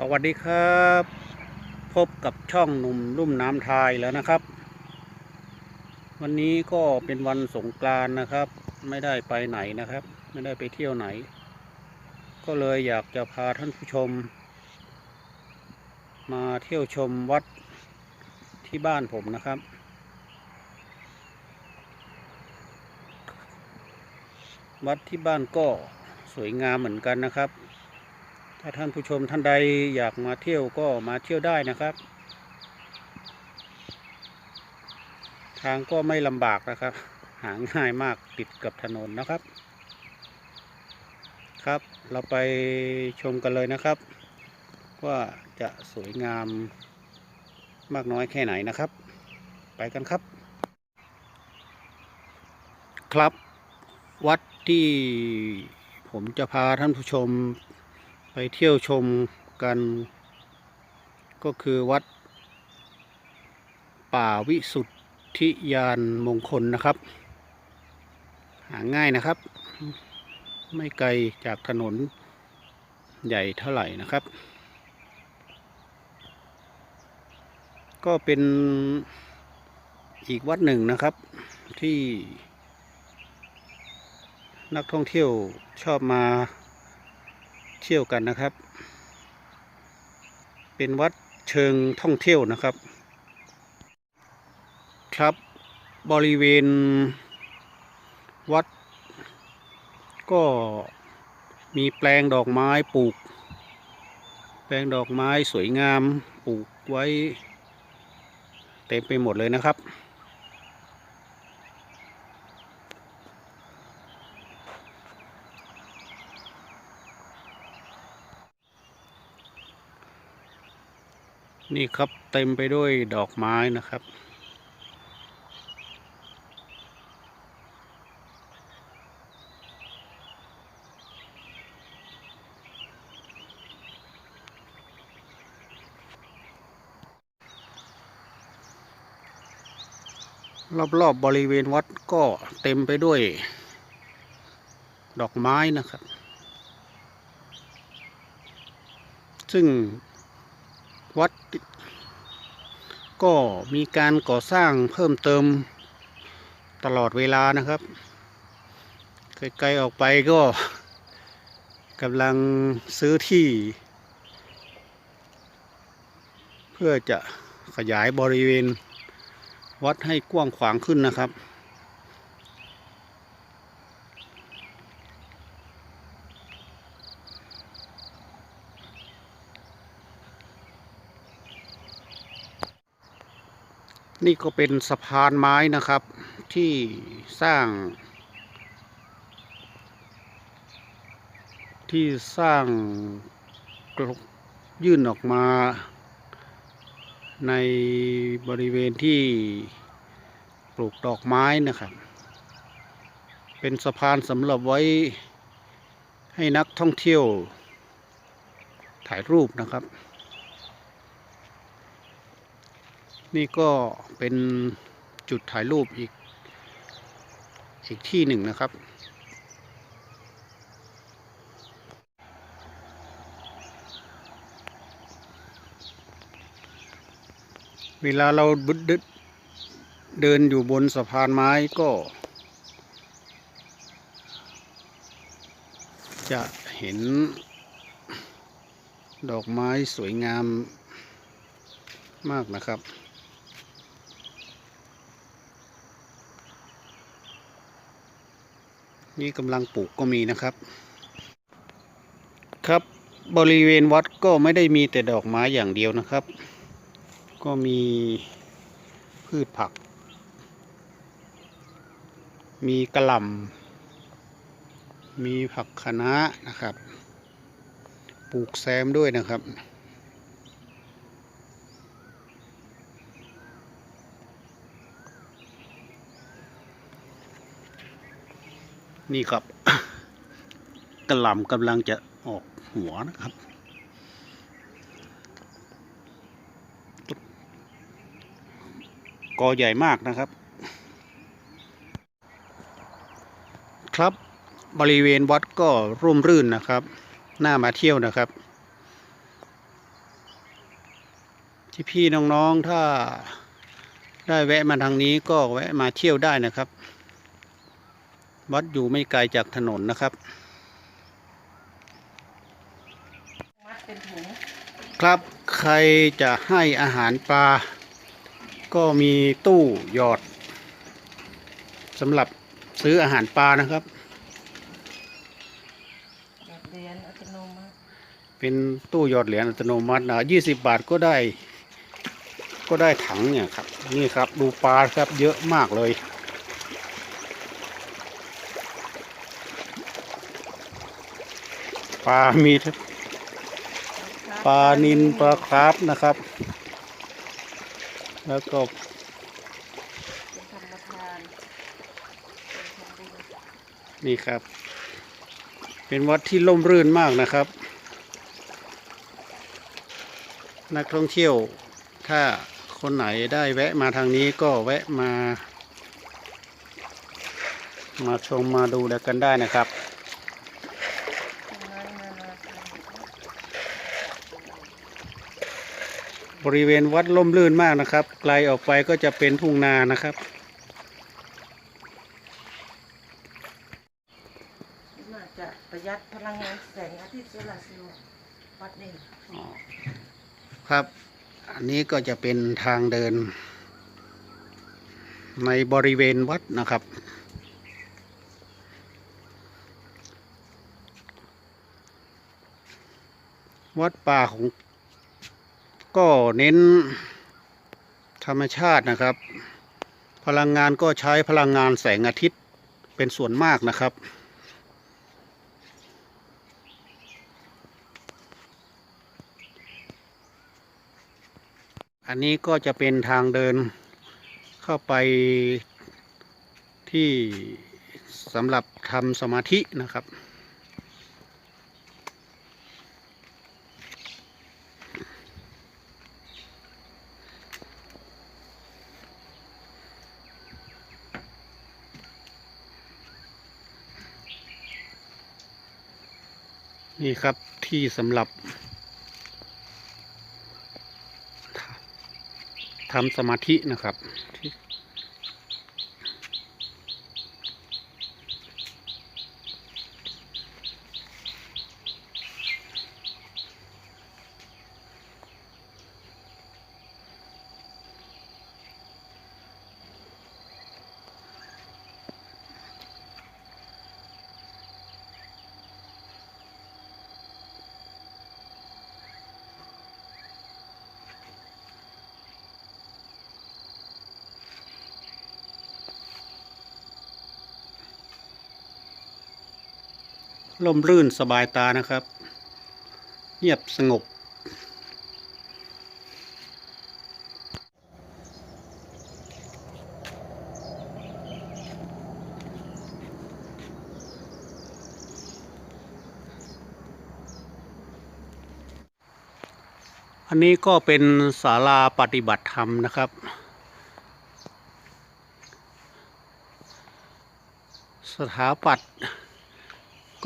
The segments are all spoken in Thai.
สวัสดีครับ พบกับช่องหนุ่มลุ่มน้ำไทยแล้วนะครับ วันนี้ก็เป็นวันสงกรานนะครับ ไม่ได้ไปไหนนะครับ ไม่ได้ไปเที่ยวไหน ก็เลยอยากจะพาท่านผู้ชม มาเที่ยวชมวัดที่บ้านผมนะครับ วัดที่บ้านก็สวยงามเหมือนกันนะครับ ถ้าท่านผู้ชมท่านใดอยากมาเที่ยวก็มาเที่ยวได้นะครับ ทางก็ไม่ลำบากนะครับ หาง่ายมากติดกับถนนนะครับ ครับเราไปชมกันเลยนะครับ ว่าจะสวยงามมากน้อยแค่ไหนนะครับ ไปกันครับ ครับวัดที่ผมจะพาท่านผู้ชม เที่ยวชมกัน ก็คือวัด ป่าวิสุทธิยานมงคลนะครับ หาง่ายนะครับ ไม่ไกลจากถนนใหญ่เท่าไหร่นะครับ ก็เป็นอีกวัดหนึ่งนะครับที่นักท่องเที่ยวชอบมา เที่ยวกันนะครับ เป็นวัดเชิงท่องเที่ยวนะครับ ครับบริเวณวัด ก็มีแปลงดอกไม้ปลูก แปลงดอกไม้สวยงามปลูกไว้ เต็มไปหมดเลยนะครับ นี่ครับเต็มไปด้วยดอกไม้นะครับ รอบๆบบริเวณวัดก็เต็มไปด้วย ดอกไม้นะครับ ซึ่ง วัด ก็มีการก่อสร้างเพิ่มเติมตลอดเวลานะครับไกลๆออกไปก็กำลังซื้อที่ เพื่อจะขยายบริเวณวัดให้กว้างขวางขึ้นนะครับ นี่ก็เป็นสะพานไม้นะครับที่สร้าง ที่สร้างกลยื่นออกมาในบริเวณที่ปลูกดอกไม้นะครับ เป็นสะพานสำหรับไว้ให้นักท่องเที่ยวถ่ายรูปนะครับ นี่ก็เป็นจุดถ่ายรูปอีก อีกที่หนึ่งนะครับ เวลาเราบึดดึเดินอยู่บนสะพานไม้ก็ จะเห็นดอกไม้สวยงามมากนะครับ นี่กำลังปลูกก็มีนะครับ ครับบริเวณวัดก็ไม่ได้มีแต่ดอกไม้อย่างเดียวนะครับ ก็มีพืชผัก มีกระหล่ำมีผักคะน้านะครับ ปลูกแซมด้วยนะครับ นี่ครับกระหล่ำกำลังจะออกหัวนะครับ กอใหญ่มากนะครับ ครับบริเวณวัดก็ร่มรื่นนะครับ น่ามาเที่ยวนะครับที่พี่น้องๆถ้าได้แวะมาทางนี้ก็แวะมาเที่ยวได้นะครับ วัดอยู่ไม่ไกลจากถนนนะครับ มัดเป็นถุงครับใครจะให้อาหารปลา ก็มีตู้หยอดสำหรับซื้ออาหารปลานะครับ แบบเรียนอัตโนมัติเป็นตู้หยอดเหรียญอัตโนมัตินะยี่สิบบาทก็ได้ ก็ได้ถังเนี่ยครับ นี่ครับดูปลาครับเยอะมากเลย ลามีทั้งปลานินปลาคราฟนะครับ แล้วก็นี่ครับ เป็นวัดที่ร่มรื่นมากนะครับ นักท่องเที่ยว ถ้าคนไหนได้แวะมาทางนี้ก็แวะมา มาชมมาดูแล้วกันได้นะครับ ทำงานนานาชาติ บริเวณวัดร่มรื่นมากนะครับ ไกลออกไปก็จะเป็นทุ่งนานะครับ น่าจะประหยัดพลังงานแสงอาทิตย์โซลาร์เซลล์วัดนี่ครับ อันนี้ก็จะเป็นทางเดิน ในบริเวณวัดนะครับ วัดป่าของ ก็เน้นธรรมชาตินะครับ พลังงานก็ใช้พลังงานแสงอาทิตย์เป็นส่วนมากนะครับ อันนี้ก็จะเป็นทางเดินเข้าไปที่สำหรับทำสมาธินะครับ นี่ครับที่สำหรับทำสมาธินะครับ ที่ร่มรื่นสบายตานะครับ เงียบสงบ อันนี้ก็เป็นศาลาปฏิบัติธรรมนะครับสถาปัตย์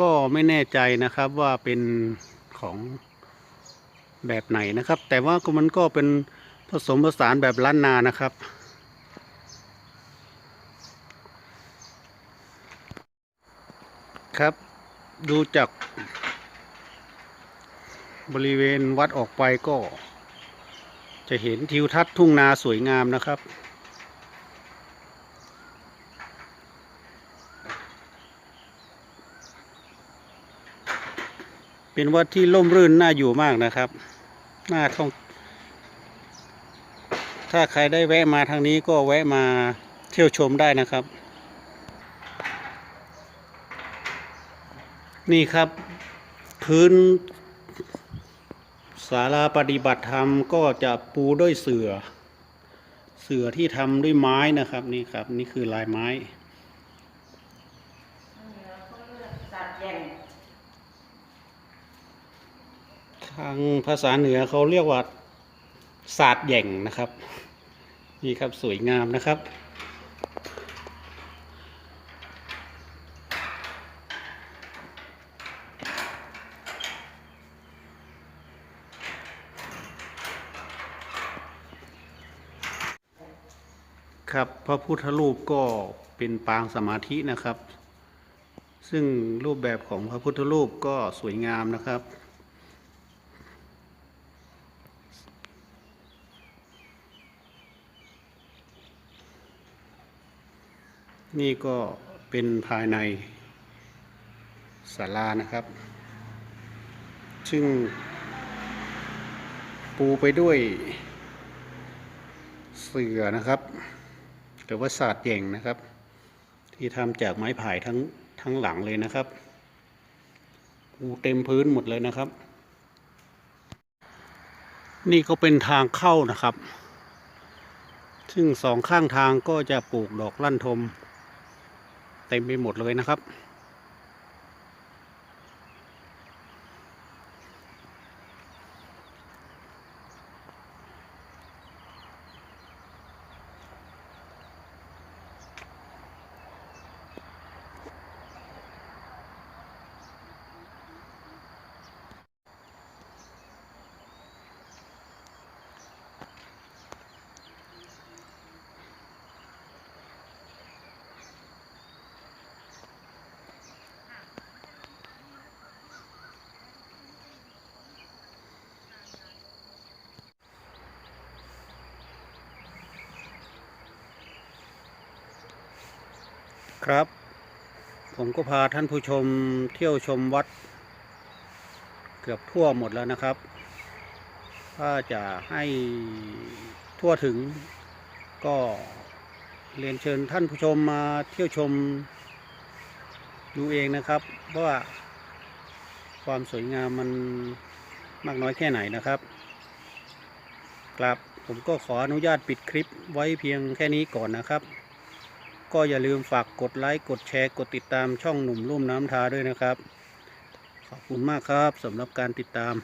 ก็ไม่แน่ใจนะครับว่าเป็นของแบบไหนนะครับ แต่ว่าก็มันก็เป็นผสมผสานแบบล้านนานะครับ ครับดูจากบริเวณวัดออกไปก็ จะเห็นทิวทัศน์ทุ่งนาสวยงามนะครับ เป็นวัดที่ร่มรื่นน่าอยู่มากนะครับ น่าท่อง ถ้าใครได้แวะมาทางนี้ก็แวะมาเที่ยวชมได้นะครับ นี่ครับ พื้นศาลาปฏิบัติธรรมก็จะปูด้วยเสือ่อเสือที่ทำด้วยไม้นะครับนี่ครับ นี่คือลายไม้ สัตว์แย่ง ทางภาษาเหนือเขาเรียกว่าศาสตร์แหย่งนะครับ นี่ครับสวยงามนะครับ ครับพระพุทธรูปก็เป็นปางสมาธินะครับ ซึ่งรูปแบบของพระพุทธรูปก็สวยงามนะครับ นี่ก็เป็นภายในศาลานะครับ ซึ่ง ปูไปด้วย เสื่อนะครับ หรือว่าศาสตร์แย่งนะครับ ที่ทำจากไม้ไผ่ทั้งทั้งหลังเลยนะครับ ปูเต็มพื้นหมดเลยนะครับ นี่ก็เป็นทางเข้านะครับ ซึ่งสองข้างทางก็จะปลูกดอกลั่นทม เต็มไปหมดเลยนะครับ ครับ ผมก็พาท่านผู้ชมเที่ยวชมวัด เกือบทั่วหมดแล้วนะครับ ถ้าจะให้ทั่วถึง ก็เรียนเชิญท่านผู้ชมมาเที่ยวชมดูเองนะครับ ว่าความสวยงามมันมากน้อยแค่ไหนนะครับครับผมก็ขออนุญาตปิดคลิปไว้เพียงแค่นี้ก่อนนะครับ ก็อย่าลืมฝากกดไลค์กดแชร์กดติดตามช่องหนุ่มรุ่มน้ำทาด้วยนะครับ ขอบคุณมากครับสำหรับการติดตาม